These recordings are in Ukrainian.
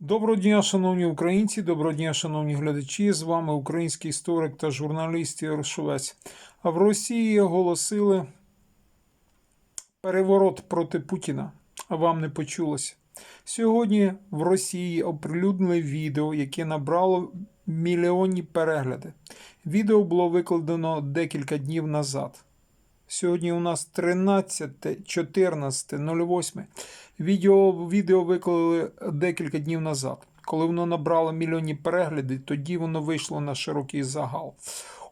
Доброго дня, шановні українці, доброго дня, шановні глядачі. З вами український історик та журналіст Ігор Шовець. А в Росії оголосили переворот проти Путіна. А вам не почулося. Сьогодні в Росії оприлюднили відео, яке набрало мільйонні перегляди. Відео було викладено декілька днів назад. Сьогодні у нас 13, 14, 08. Відео, відео виклали декілька днів назад. Коли воно набрало мільйонні перегляди, тоді воно вийшло на широкий загал.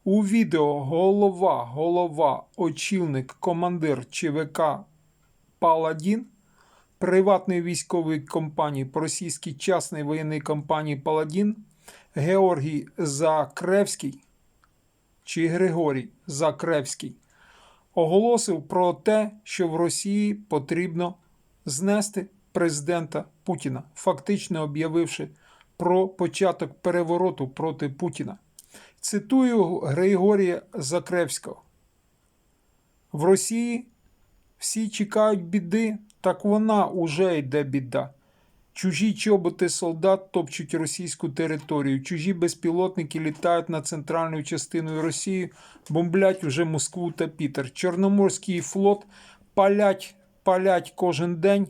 У відео голова, голова, очільник, командир ЧВК Паладін приватної військової компанії по російській частної воєнної компанії Паладін Георгій Закревський чи Григорій Закревський оголосив про те, що в Росії потрібно знести президента Путіна, фактично об'явивши про початок перевороту проти Путіна. Цитую Григорія Закревського. В Росії всі чекають біди, так вона уже йде біда. Чужі чоботи солдат топчуть російську територію, чужі безпілотники літають над центральною частиною Росії, бомблять уже Москву та Пітер. Чорноморський флот палять, палять кожен день,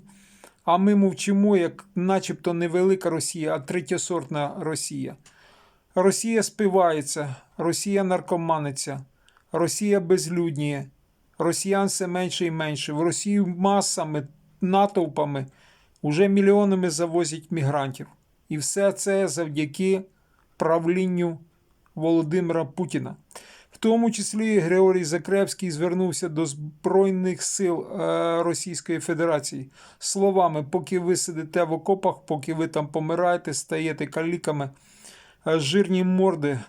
а ми мовчимо, як начебто невелика Росія, а третєсортна Росія. Росія спивається, Росія наркоманиться, Росія безлюдніє, росіян все менше і менше. В Росію масами, натовпами, уже мільйонами завозять мігрантів. І все це завдяки правлінню Володимира Путіна. В тому числі Григорій Закревський звернувся до Збройних сил е, Російської Федерації словами: поки ви сидите в окопах, поки ви там помираєте, стаєте каліками, е, жирні морди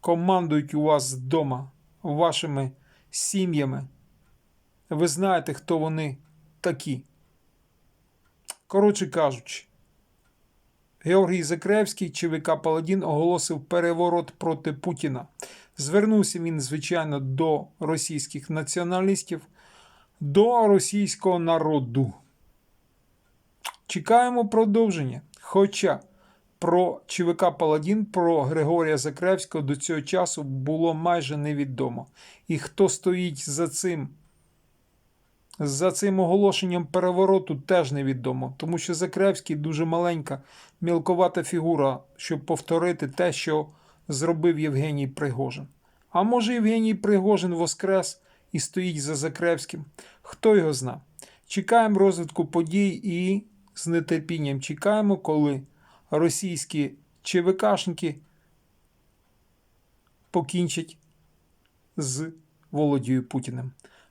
командують у вас вдома, вашими сім'ями. Ви знаєте, хто вони такі. Коротше кажучи, Георгій Закревський, ЧВК Паладін, оголосив переворот проти Путіна. Звернувся він, звичайно, до російських націоналістів, до російського народу. Чекаємо продовження. Хоча про ЧВК Паладін, про Григорія Закревського до цього часу було майже невідомо. І хто стоїть за цим за цим оголошенням перевороту теж невідомо, тому що Закревський дуже маленька, мілковата фігура, щоб повторити те, що зробив Євгеній Пригожин. А може, Євгеній Пригожин воскрес і стоїть за Закревським? Хто його зна? Чекаємо розвитку подій і з нетерпінням чекаємо, коли російські ЧВКшники покінчать з Володією Путіним.